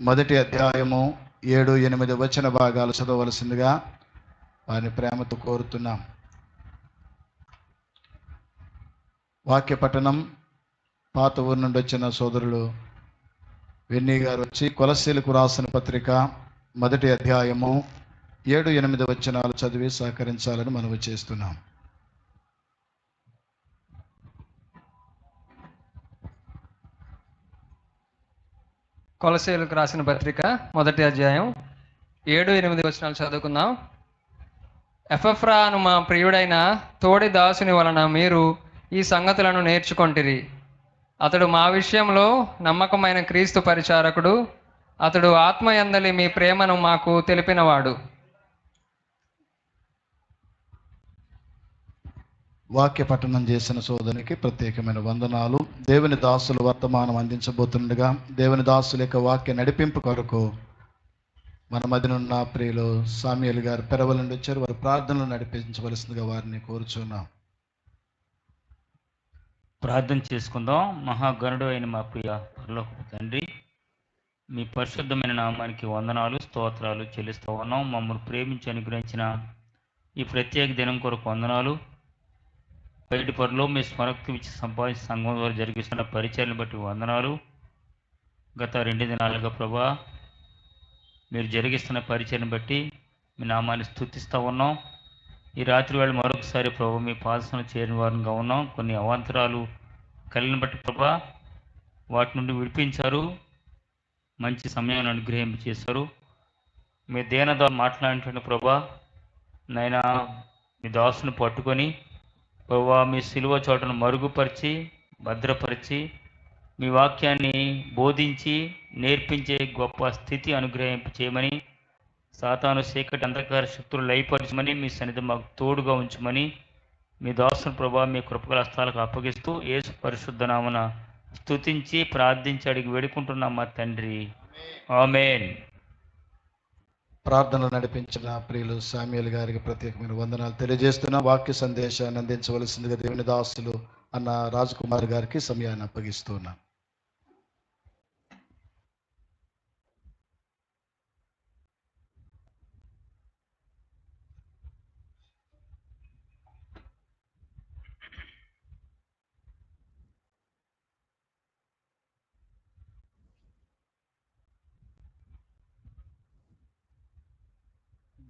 మొదటి అధ్యాయము ఏడు ఎనిమిది వచన భాగాలు చదవలసిందిగా వారిని ప్రేమతో కోరుతున్నాం. వాక్య పఠనం పాత ఊరు నుండి వచ్చిన సోదరులు వెన్నీ గారు వచ్చి కొలశీలకు రాసిన పత్రిక మొదటి అధ్యాయము ఏడు ఎనిమిది వచనాలు చదివి సహకరించాలని మనవి చేస్తున్నాం. కొలసేలకు రాసిన పత్రిక మొదటి అధ్యాయం ఏడు ఎనిమిది వచనాలు చదువుకుందాం. ఎఫ్ఎఫ్రా అను మా ప్రియుడైన తోడి దాసుని వలన మీరు ఈ సంగతులను నేర్చుకొంటిరి. అతడు మా విషయంలో నమ్మకమైన క్రీస్తు పరిచారకుడు. అతడు ఆత్మయందలి మీ ప్రేమను మాకు తెలిపినవాడు. వాక్య పఠనం చేసిన సోదరునికి ప్రత్యేకమైన వందనాలు. దేవుని దాసులు వర్తమానం అందించబోతుండగా దేవుని దాసుల యొక్క వాక్య నడిపింపు కొరకు మన మధ్యనున్న ప్రియులు సామ్యులు గారు పెరవల నుండి వచ్చారు. వారు ప్రార్థనలు నడిపించవలసిందిగా వారిని కోరుచున్నాం. ప్రార్థన చేసుకుందాం. మహాగణుడు అయిన మా ప్రియ పరలోకపు తండ్రి మీ పరిశుద్ధమైన నామానికి వందనాలు స్తోత్రాలు చెల్లిస్తూ ఉన్నాం. మమ్మల్ని ప్రేమించి అనుగ్రహించిన ఈ ప్రత్యేక దినం కొరకు వందనాలు. బయట పనిలో మీ స్మరక్తి ఇచ్చి సంపాదించిన సంఘం ద్వారా జరిగిస్తున్న పరిచయాలను బట్టి వందనాలు. గత రెండు దినాలుగా ప్రభా మీరు జరిగిస్తున్న పరిచయం బట్టి మీ నామాన్ని స్థుతిస్తూ ఉన్నాం. ఈ రాత్రి వేళ మరొకసారి ప్రభు మీ పాదసన చేరిన వారంగా ఉన్నాం. కొన్ని అవాంతరాలు కలిగిన బట్టి ప్రభా వాటి నుండి విడిపించారు. మంచి సమయాన్ని అనుగ్రహింప చేశారు. మీ దేన ద్వారా మాట్లాడినటువంటి ప్రభా నైనా మీ దాసును పట్టుకొని ప్రభా మీ సిలువ చోటను మరుగుపరిచి భద్రపరిచి మీ వాక్యాన్ని బోధించి నేర్పించే గొప్ప స్థితి అనుగ్రహింపు చేయమని సాతాను చీకటి అంధకార శక్తులు లయపరచమని మీ సన్నిధి మాకు తోడుగా ఉంచమని మీ దాసుని ప్రభావ మీ కృపగల హస్తాలకు అప్పగిస్తూ యేసు పరిశుద్ధ నామన స్తుతించి ప్రార్థించి అడిగి వేడుకుంటున్నాం మా తండ్రి. ఆమెన్. ప్రార్థనలు నడిపించిన ప్రియులు సామ్యులు గారికి ప్రత్యేకమైన వందనాలు తెలియజేస్తున్న వాక్య సందేశాన్ని అందించవలసిందిగా దేవుని దాసులు అన్న రాజకుమార్ గారికి సమయాన్ని అప్పగిస్తున్నాను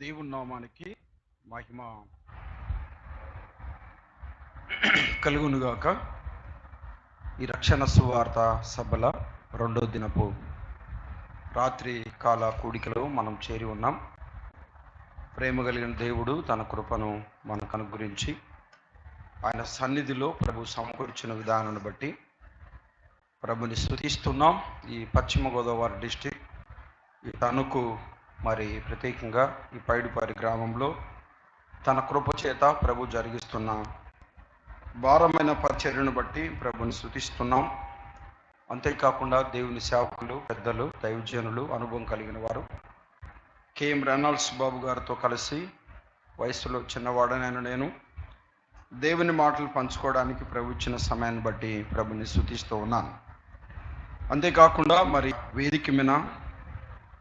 దేవుని నామానికి మహిమ. కలుగునుగాక. ఈ రక్షణ సువార్త సభల రెండో దినపు రాత్రి కాల కూడికలో మనం చేరి ఉన్నాం. ప్రేమ కలిగిన దేవుడు తన కృపను మనకు అనుగ్రహించి ఆయన సన్నిధిలో ప్రభు సమకూర్చిన విధానాన్ని బట్టి ప్రభుని స్థుతిస్తున్నాం ఈ పశ్చిమ గోదావరి డిస్టిక్ ఈ తణుకు మరి ప్రత్యేకంగా ఈ పైడుపారి గ్రామంలో తన కృప చేత ప్రభు జరిగిస్తున్న భారమైన పరిచర్యను బట్టి ప్రభుని స్థుతిస్తున్నాం. అంతేకాకుండా దేవుని సేవకులు పెద్దలు దైవజనులు అనుభవం కలిగిన వారు. కేఎం రెనాల్డ్స్ బాబు గారితో కలిసి వయసులో చిన్నవాడనైన నేను దేవుని మాటలు పంచుకోవడానికి ప్రభు ఇచ్చిన సమయాన్ని బట్టి ప్రభుని స్థుతిస్తూ ఉన్నాను. అంతేకాకుండా మరి వేదిక మీద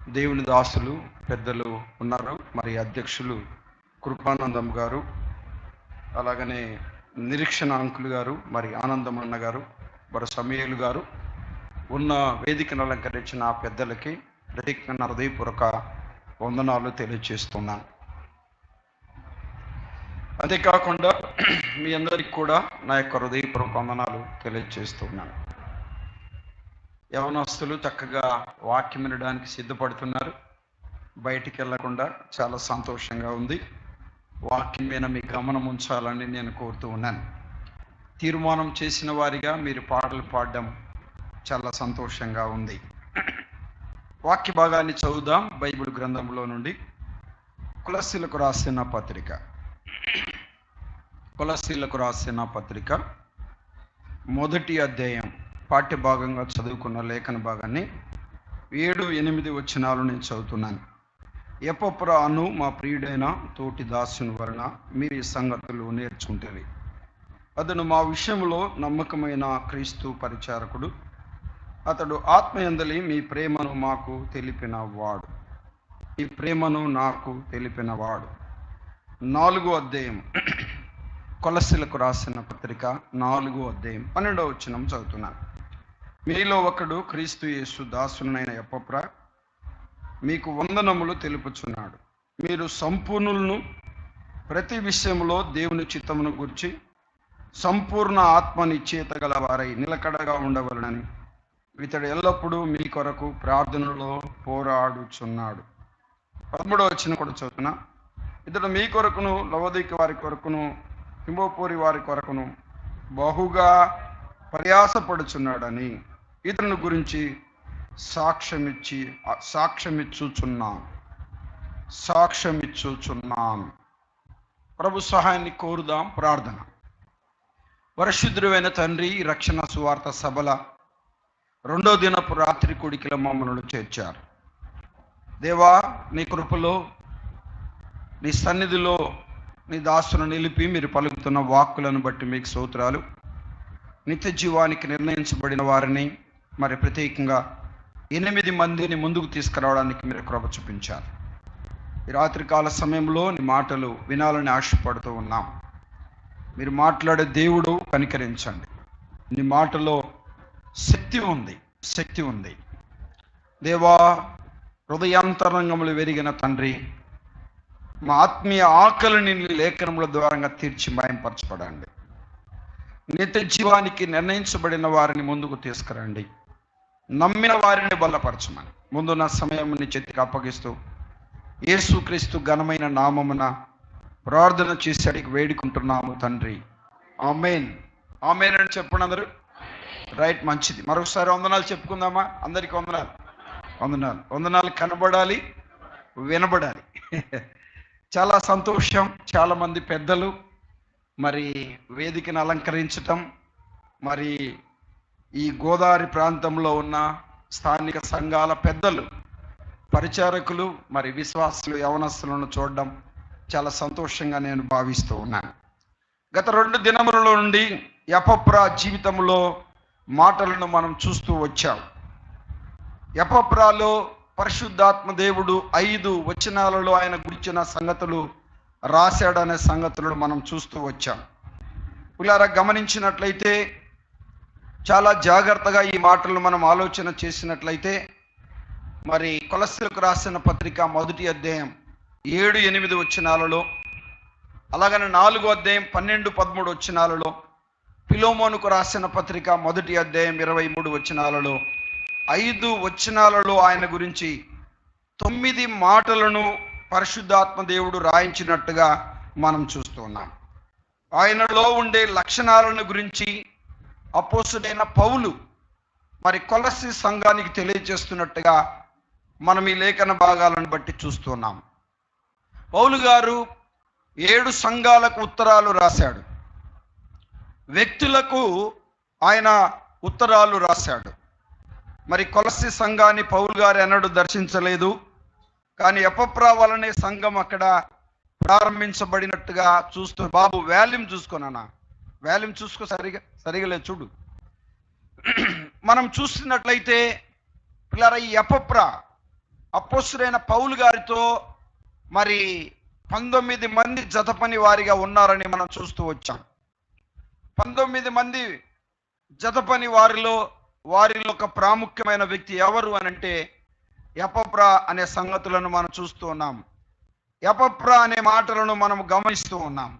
దేవుని దాసులు పెద్దలు ఉన్నారు. మరి అధ్యక్షులు కృపానందం గారు అలాగనే నిరీక్షణ అంకులు గారు మరి ఆనందం అన్న గారు మరి సమయలు గారు ఉన్న వేదికను అలంకరించిన పెద్దలకి ప్రత్యేకంగా హృదయపూర్వక వందనాలు తెలియజేస్తున్నాను. అంతేకాకుండా మీ అందరికి కూడా నా యొక్క హృదయపూర్వక వందనాలు తెలియజేస్తున్నాను. యవనస్తులు చక్కగా వాక్యం వినడానికి సిద్ధపడుతున్నారు. బయటికి వెళ్ళకుండా చాలా సంతోషంగా ఉంది. వాక్యం మీద మీ గమనం ఉంచాలని నేను కోరుతూ ఉన్నాను. తీర్మానం చేసిన వారిగా మీరు పాటలు పాడడం చాలా సంతోషంగా ఉంది. వాక్య భాగాన్ని చదువుదాం. బైబిల్ గ్రంథంలో నుండి కులశీలకు రాసిన పత్రిక. కులశీలకు రాసిన పత్రిక. మొదటి అధ్యాయం. పాఠ్య భాగంగా చదువుకున్న లేఖన భాగాన్ని ఏడు ఎనిమిది వచ్చినాలు నేను చదువుతున్నాను. ఎపప్ర అను మా ప్రియుడైన తోటి దాసుని వలన మీరు ఈ సంగతులు నేర్చుకుంటేవి. అతను మా విషయంలో నమ్మకమైన క్రీస్తు పరిచారకుడు. అతడు ఆత్మయందలి మీ ప్రేమను మాకు తెలిపిన వాడు. ఈ ప్రేమను నాకు తెలిపినవాడు నాలుగో అధ్యాయం కొలసిలకు రాసిన పత్రిక నాలుగో అధ్యాయం పన్నెండవ వచనం చదువుతున్నాను. మీలో ఒకడు క్రీస్తు యేసు దాసునైన ఎప్పప్ర మీకు వందనములు తెలుపుచున్నాడు. మీరు సంపూర్ణులను ప్రతి విషయంలో దేవుని చిత్తమును గురించి సంపూర్ణ ఆత్మనిశ్చేత గల వారై నిలకడగా ఉండవలనని ఇతడు ఎల్లప్పుడూ మీ కొరకు ప్రార్థనలో పోరాడుచున్నాడు. పదమూడవ వచ్చిన కూడా చదువుతున్నా. ఇతడు మీ కొరకును లవదీకి వారి కొరకును హిమోపూరి వారి కొరకును బహుగా ప్రయాసపడుచున్నాడని ఇతని గురించి సాక్ష్యమిచ్చి సాక్ష్యమిచ్చుచున్నాను సాక్ష్యమిచ్చుచున్నాను ప్రభు సహాయాన్ని కోరుదాం ప్రార్థన. పరిశుద్ధుడైన తండ్రి రక్షణ సువార్త సభల రెండో దినపు రాత్రి కుడికిల మమ్మల్ని చేర్చారు. దేవా నీ కృపలో నీ సన్నిధిలో నీ దాసును నిలిపి మీరు పలుకుతున్న వాక్కులను బట్టి మీకు సూత్రాలు నిత్య జీవానికి నిర్ణయించబడిన వారిని మరి ప్రత్యేకంగా ఎనిమిది మందిని ముందుకు తీసుకురావడానికి మీరు కృప చూపించారు. ఈ రాత్రికాల సమయంలో నీ మాటలు వినాలని ఆశపడుతూ ఉన్నాం. మీరు మాట్లాడే దేవుడు కనికరించండి. నీ మాటలో శక్తి ఉంది శక్తి ఉంది. దేవా హృదయాంతరంగములు వెరిగిన తండ్రి మా ఆత్మీయ ఆకలిని లేఖనముల ద్వారంగా తీర్చి మాయంపరచబడండి. నిత్య జీవానికి నిర్ణయించబడిన వారిని ముందుకు తీసుకురండి. నమ్మిన వారిని బలపరచమని. ముందున్న సమయం నీ చేతికి అప్పగిస్తూ యేసుక్రీస్తు ఘనమైన నామమున ప్రార్థన చేసి అడిగి వేడుకుంటున్నాము తండ్రి. ఆమెన్. ఆమెన్ అని చెప్పండి అందరూ. రైట్ మంచిది. మరొకసారి వందనాలు చెప్పుకుందామా? అందరికి వందనాలు. వందనాలు. వందనాలు కనబడాలి వినబడాలి. చాలా సంతోషం. చాలా మంది పెద్దలు మరి వేదికను అలంకరించటం మరి ఈ గోదావరి ప్రాంతంలో ఉన్న స్థానిక సంఘాల పెద్దలు పరిచారకులు మరి విశ్వాసులు యవనస్తులను చూడడం చాలా సంతోషంగా నేను భావిస్తూ ఉన్నాను. గత రెండు దినములలో నుండి యపప్రా జీవితంలో మాటలను మనం చూస్తూ వచ్చాం. యపప్రాలో పరిశుద్ధాత్మ దేవుడు ఐదు వచనాలలో ఆయన గురించిన సంగతులు రాశాడనే సంగతులను మనం చూస్తూ వచ్చాం. ఇలా గమనించినట్లయితే చాలా జాగ్రత్తగా ఈ మాటలను మనం ఆలోచన చేసినట్లయితే మరి కొలస్సులకు రాసిన పత్రిక మొదటి అధ్యాయం ఏడు ఎనిమిది వచ్చినాలలో అలాగనే నాలుగో అధ్యాయం పన్నెండు పదమూడు వచ్చినాలలో పిలోమోనుకు రాసిన పత్రిక మొదటి అధ్యాయం ఇరవై మూడు వచ్చినాలలో ఐదు వచనాలలో ఆయన గురించి తొమ్మిది మాటలను పరిశుద్ధాత్మ దేవుడు రాయించినట్టుగా మనం చూస్తున్నాం ఆయనలో ఉండే లక్షణాలను గురించి అపోసుడైన పౌలు మరి కొలసి సంఘానికి తెలియజేస్తున్నట్టుగా మనం ఈ లేఖన భాగాలను బట్టి చూస్తున్నాం పౌలు గారు ఏడు సంఘాలకు ఉత్తరాలు రాశాడు. వ్యక్తులకు ఆయన ఉత్తరాలు రాశాడు. మరి కొలసి సంఘాన్ని పౌలు గారు ఎన్నడూ దర్శించలేదు. కానీ ఎపప్రా వలనే సంఘం అక్కడ ప్రారంభించబడినట్టుగా చూస్తూ బాబు వాల్యూమ్ చూసుకోనన్నా వాల్యూమ్ చూసుకో సరిగా సరిగా లేదు చూడు. మనం చూస్తున్నట్లయితే పిల్లల ఈ ఎపప్రా అపోసురైన పౌలు గారితో మరి పంతొమ్మిది మంది జతపని వారిగా ఉన్నారని మనం చూస్తూ వచ్చాం. పంతొమ్మిది మంది జతపని వారిలో వారిలో ఒక ప్రాముఖ్యమైన వ్యక్తి ఎవరు అని అంటే ఎపప్రా అనే సంగతులను మనం చూస్తూ ఉన్నాం. ఎపప్రా అనే మాటలను మనం గమనిస్తూ ఉన్నాం.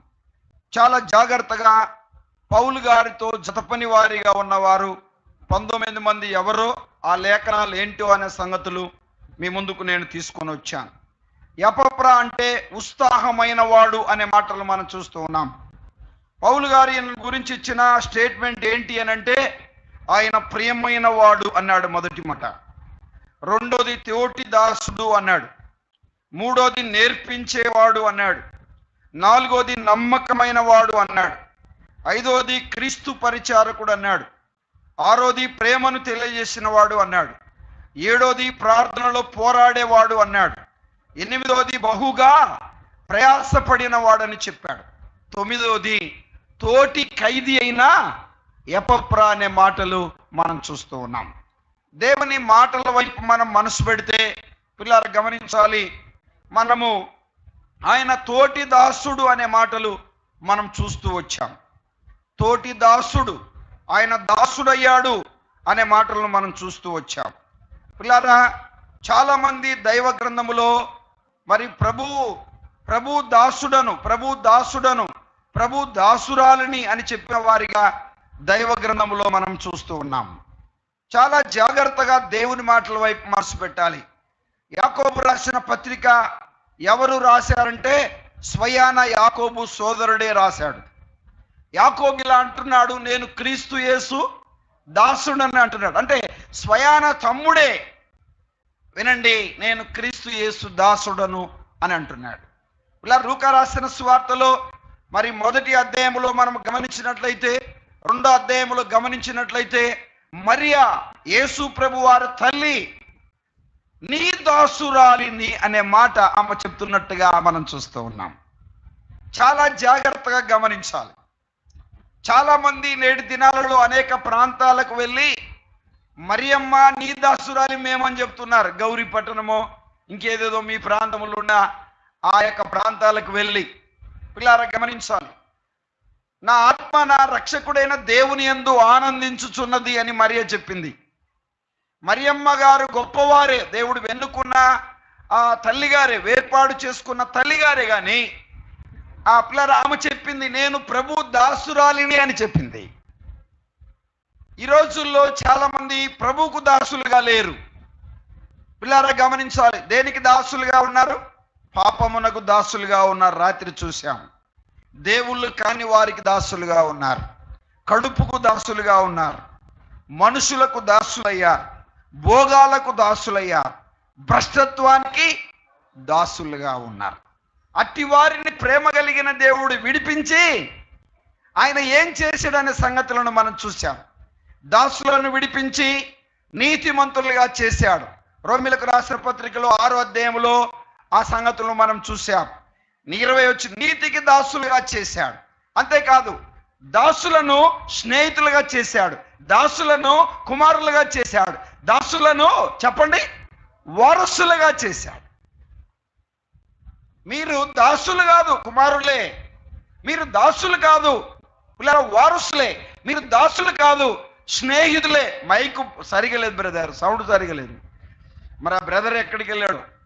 చాలా జాగ్రత్తగా పౌలు గారితో జతపని వారిగా ఉన్నవారు పంతొమ్మిది మంది ఎవరో ఆ లేఖనాలు ఏంటో అనే సంగతులు మీ ముందుకు నేను తీసుకొని వచ్చాను. ఎపప్రా అంటే ఉత్సాహమైన వాడు అనే మాటలు మనం చూస్తూ ఉన్నాం. పౌలు గారి గురించి ఇచ్చిన స్టేట్మెంట్ ఏంటి అని అంటే ఆయన ప్రియమైన వాడు అన్నాడు మొదటి మాట. రెండోది తోటి దాసుడు అన్నాడు. మూడోది నేర్పించేవాడు అన్నాడు. నాలుగోది నమ్మకమైన వాడు అన్నాడు. ఐదోది క్రీస్తు పరిచారకుడు అన్నాడు. ఆరోది ప్రేమను తెలియజేసిన వాడు అన్నాడు. ఏడోది ప్రార్థనలో పోరాడేవాడు అన్నాడు. ఎనిమిదోది బహుగా ప్రయాసపడిన వాడని చెప్పాడు. తొమ్మిదోది తోటి ఖైదీ అయిన ఎపప్రా అనే మాటలు మనం చూస్తూ ఉన్నాం. దేవుని మాటల వైపు మనం మనసు పెడితే పిల్లలు గమనించాలి. మనము ఆయన తోటి దాసుడు అనే మాటలు మనం చూస్తూ వచ్చాం. తోటి దాసుడు ఆయన దాసుడయ్యాడు అనే మాటలను మనం చూస్తూ వచ్చాం. పిల్లారా చాలామంది దైవ గ్రంథములో మరి ప్రభు ప్రభు దాసుడను ప్రభు దాసుడను ప్రభు దాసురాలిని అని చెప్పిన వారిగా దైవ గ్రంథంలో మనం చూస్తూ ఉన్నాం. చాలా జాగ్రత్తగా దేవుని మాటల వైపు మనసు పెట్టాలి. యాకోబు రాసిన పత్రిక ఎవరు రాశారంటే స్వయాన యాకోబు సోదరుడే రాశాడు. యాకోబు ఇలా అంటున్నాడు నేను క్రీస్తు యేసు దాసుడని అంటున్నాడు. అంటే స్వయాన తమ్ముడే వినండి నేను క్రీస్తు యేసు దాసుడను అని అంటున్నాడు. ఇలా రూక రాసిన స్వార్తలో మరి మొదటి అధ్యాయంలో మనం గమనించినట్లయితే రెండో అధ్యాయంలో గమనించినట్లయితే మరియా యేసు ప్రభు వారి తల్లి నీ దాసురాలిని అనే మాట ఆమె చెప్తున్నట్టుగా మనం చూస్తూ ఉన్నాం. చాలా జాగ్రత్తగా గమనించాలి. చాలా మంది నేటి దినాలలో అనేక ప్రాంతాలకు వెళ్ళి మరియమ్మ నీ దాసురాలి మేమని చెప్తున్నారు. గౌరీ పట్టణమో ఇంకేదేదో మీ ప్రాంతంలో ఉన్న ఆ యొక్క ప్రాంతాలకు వెళ్ళి పిల్లారా గమనించాలి. నా ఆత్మ నా రక్షకుడైన దేవుని ఎందు ఆనందించుచున్నది అని మరియ చెప్పింది. మరియమ్మ గారు గొప్పవారే దేవుడు వెన్నుకున్న ఆ తల్లిగారే వేర్పాడు చేసుకున్న తల్లిగారే గాని ఆ పిల్లర ఆమె చెప్పింది నేను ప్రభు దాసురాలిని అని చెప్పింది. ఈ రోజుల్లో చాలా మంది దాసులుగా లేరు. పిల్లారా గమనించాలి దేనికి దాసులుగా ఉన్నారు? పాపమునకు దాసులుగా ఉన్నారు రాత్రి చూశాము. దేవుళ్ళు కాని వారికి దాసులుగా ఉన్నారు. కడుపుకు దాసులుగా ఉన్నారు. మనుషులకు దాసులయ్యారు. భోగాలకు దాసులయ్యారు. భ్రష్టత్వానికి దాసులుగా ఉన్నారు. అట్టి వారిని ప్రేమ కలిగిన దేవుడు విడిపించి ఆయన ఏం చేశాడనే సంగతులను మనం చూశాం. దాసులను విడిపించి నీతిమంతులుగా చేశాడు. రోమిలకు రాసిన పత్రికలో ఆరో అధ్యాయంలో ఆ సంగతులను మనం చూశాం. ఇరవై వచ్చి నీతికి దాసులుగా చేశాడు. అంతేకాదు దాసులను స్నేహితులుగా చేశాడు. దాసులను కుమారులుగా చేశాడు. దాసులను చెప్పండి వారసులుగా చేశాడు. మీరు దాసులు కాదు కుమారులే. మీరు దాసులు కాదు పిల్లల వారసులే. మీరు దాసులు కాదు స్నేహితులే. మైకు సరిగా లేదు బ్రదర్. సౌండ్ సరిగా లేదు మరి ఆ బ్రదర్ ఎక్కడికి వెళ్ళాడు?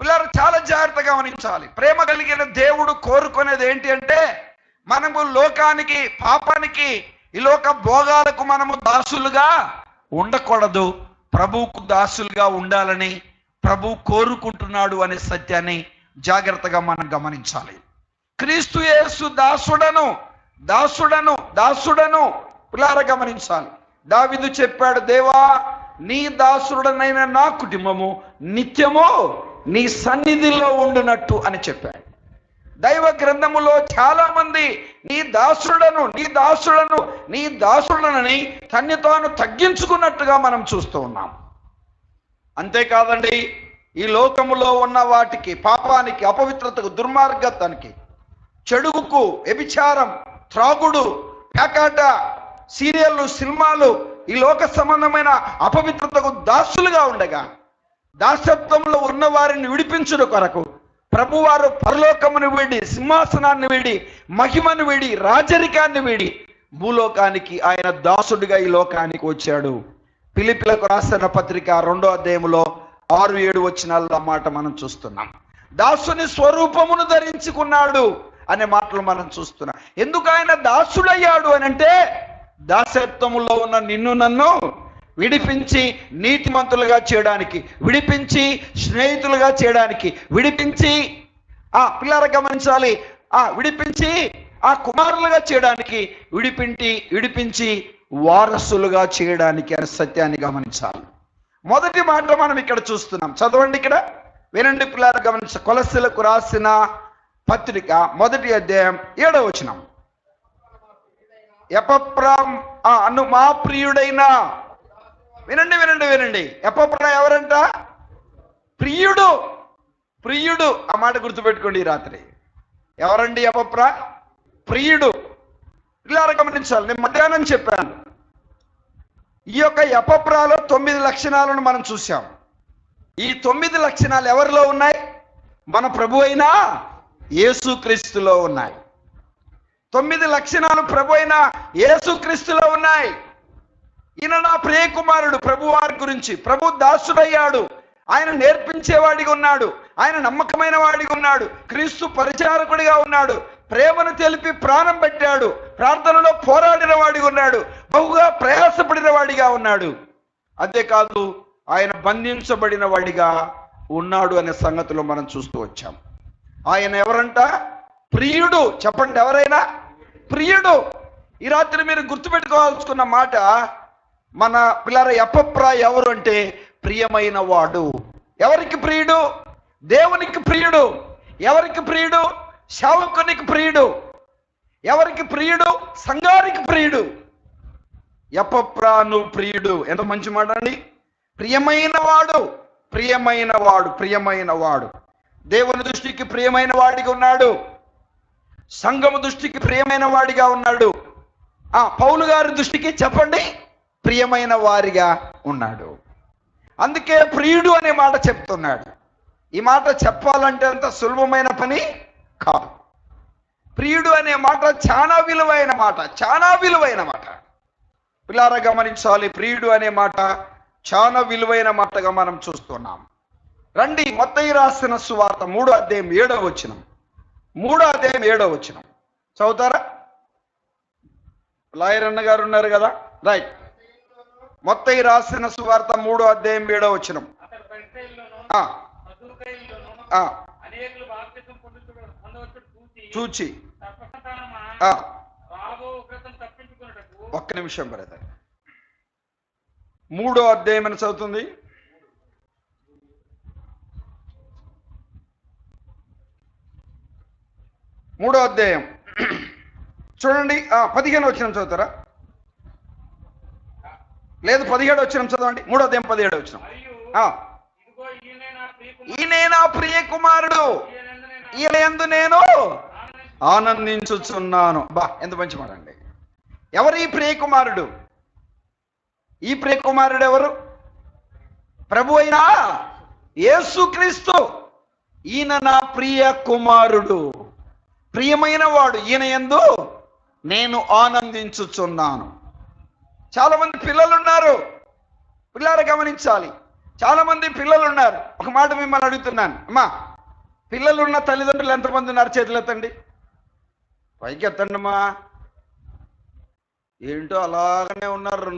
పిల్లలు చాలా జాగ్రత్తగా గమనించాలి. ప్రేమ కలిగిన దేవుడు కోరుకునేది ఏంటి అంటే మనము లోకానికి పాపానికి ఈ లోక భోగాలకు మనము దాసులుగా ఉండకూడదు. ప్రభువుకు దాసులుగా ఉండాలని ప్రభు కోరుకుంటున్నాడు అనే సత్యాన్ని జాగ్రత్తగా మనం గమనించాలి. క్రీస్తు యేసు దాసుడను దాసుడను దాసుడను పిల్లార గమనించాలి. దావిదు చెప్పాడు దేవా నీ దాసుడనైన నా కుటుంబము నిత్యము నీ సన్నిధిలో ఉండునట్టు అని చెప్పాడు. దైవ గ్రంథములో చాలా మంది నీ దాసుడను నీ దాసుడను నీ దాసుడనని తన్ని తాను తగ్గించుకున్నట్టుగా మనం చూస్తూ ఉన్నాం. అంతేకాదండి ఈ లోకములో ఉన్న వాటికి పాపానికి అపవిత్రతకు దుర్మార్గతానికి చెడుగుకు వ్యభిచారం త్రాగుడు పేకాట సీరియళ్ళు సినిమాలు ఈ లోక సంబంధమైన అపవిత్రతకు దాసులుగా ఉండగా దాసత్వంలో ఉన్న వారిని విడిపించుట కొరకు ప్రభువారు పరలోకమును వీడి సింహాసనాన్ని వీడి మహిమను వీడి రాజరికాన్ని వీడి భూలోకానికి ఆయన దాసుడిగా ఈ లోకానికి వచ్చాడు. పిలిపిలకు రాసిన పత్రిక రెండో అధ్యాయంలో ఆరు ఏడు వచ్చినాల్లో మాట మనం చూస్తున్నాం. దాసుని స్వరూపమును ధరించుకున్నాడు అనే మాటలు మనం చూస్తున్నాం. ఎందుకు ఆయన దాసుడయ్యాడు అని అంటే దాసత్వములో ఉన్న నిన్ను నన్ను విడిపించి నీతిమంతులుగా చేయడానికి విడిపించి స్నేహితులుగా చేయడానికి విడిపించి ఆ పిల్లల గమనించాలి ఆ విడిపించి ఆ కుమారులుగా చేయడానికి విడిపించి విడిపించి వారసులుగా చేయడానికి అనే సత్యాన్ని గమనించాలి. మొదటి మాట మనం ఇక్కడ చూస్తున్నాం. చదవండి ఇక్కడ. వినండి పిల్లలు గమనించ కొలసలకు రాసిన పత్రిక మొదటి అధ్యాయం ఏడవ వచనం. ఎపప్రాం అను మా ప్రియుడైన వినండి వినండి వినండి. ఎపప్రా ఎవరంట? ప్రియుడు. ప్రియుడు. ఆ మాట గుర్తుపెట్టుకోండి ఈ రాత్రి. ఎవరండి ఎపప్రా ప్రియుడు. ఇలా గమనించాలి. నేను మధ్యాహ్నం చెప్పాను. ఈ యొక్క ఎపప్రాలో తొమ్మిది లక్షణాలను మనం చూసాం ఈ తొమ్మిది లక్షణాలు ఎవరిలో ఉన్నాయి? మన ప్రభు అయినా యేసుక్రీస్తులో ఉన్నాయి. తొమ్మిది లక్షణాలు ప్రభు అయిన యేసుక్రీస్తులో ఉన్నాయి. ఈయన నా ప్రియకుమారుడు ప్రభు వారి గురించి. ప్రభు దాసుడయ్యాడు. ఆయన నేర్పించేవాడిగా ఉన్నాడు. ఆయన నమ్మకమైన వాడిగా ఉన్నాడు. క్రీస్తు పరిచారకుడిగా ఉన్నాడు. ప్రేమను తెలిపి ప్రాణం పెట్టాడు. ప్రార్థనలో పోరాడిన వాడిగా ఉన్నాడు. బహుగా ప్రయాసపడిన వాడిగా ఉన్నాడు. అంతేకాదు ఆయన బంధించబడిన వాడిగా ఉన్నాడు అనే సంగతిలో మనం చూస్తూ వచ్చాం. ఆయన ఎవరంట? ప్రియుడు. చెప్పండి ఎవరైనా? ప్రియుడు. ఈ రాత్రి మీరు గుర్తుపెట్టుకోవాల్సుకున్న మాట మన పిల్లల ఎప్పప్రా ఎవరు అంటే ప్రియమైన వాడు. ఎవరికి ప్రియుడు? దేవునికి ప్రియుడు. ఎవరికి ప్రియుడు? శావకునికి ప్రియుడు. ఎవరికి ప్రియుడు? సంఘానికి ప్రియుడు. ఎప్పప్రాను ప్రియుడు. ఎంత మంచి మాట అండి. ప్రియమైన వాడు ప్రియమైన వాడు ప్రియమైన వాడు. దేవుని దృష్టికి ప్రియమైన వాడిగా ఉన్నాడు. సంఘము దృష్టికి ప్రియమైన వాడిగా ఉన్నాడు. ఆ పౌలు గారి దృష్టికి చెప్పండి. ప్రియమైన వారిగా ఉన్నాడు. అందుకే ప్రియుడు అనే మాట చెప్తున్నాడు. ఈ మాట చెప్పాలంటే అంత సులభమైన పని కాదు. ప్రియుడు అనే మాట చాలా విలువైన మాట చాలా విలువైన మాట. పిల్లారా గమనించాలి ప్రియుడు అనే మాట చాలా విలువైన మాటగా మనం చూస్తున్నాం. రండి మొత్తయి రాసిన సువార్త మూడో అధ్యాయం ఏడో వచ్చినం మూడో అధ్యాయం ఏడో వచ్చినం చదువుతారా? లాయర్ అన్న గారు ఉన్నారు కదా? రైట్. మొత్తయి రాసిన సువార్త మూడో అధ్యాయం ఏడో వచ్చినం చూచి ఒక్క నిమిషం బ్రదర్. మూడో అధ్యాయం అని చదువుతుంది? మూడో అధ్యాయం. చూడండి. పదిహేను వచ్చిన చదువుతారా? లేదు పదిహేడు వచ్చిన చదవండి. మూడో అధ్యాయం పదిహేడు వచ్చిన. ఈయనే నా ప్రియకుమారుడు. ప్రియ కుమారుడు ఈయన ఎందు నేను ఆనందించు- ఆనందించుచున్నాను. బా ఎంత మంచి మాట అండి. ఎవరు ఈ ప్రియ కుమారుడు ఈ ప్రియ కుమారుడు ఎవరు? ప్రభు అయినా యేసుక్రీస్తు. ఈయన నా ప్రియ కుమారుడు ప్రియమైన వాడు ఈయన ఎందు నేను ఆనందించుచున్నాను. చాలా మంది పిల్లలు ఉన్నారు పిల్లలు గమనించాలి. చాలా మంది పిల్లలు ఉన్నారు ఒక మాట మిమ్మల్ని అడుగుతున్నాను. అమ్మా పిల్లలు ఉన్న తల్లిదండ్రులు ఎంతమంది ఉన్నారు చేతులు ఎత్తండి పైకి ఎత్తండి అమ్మా ఏంటో అలాగనే ఉన్నారు రెండు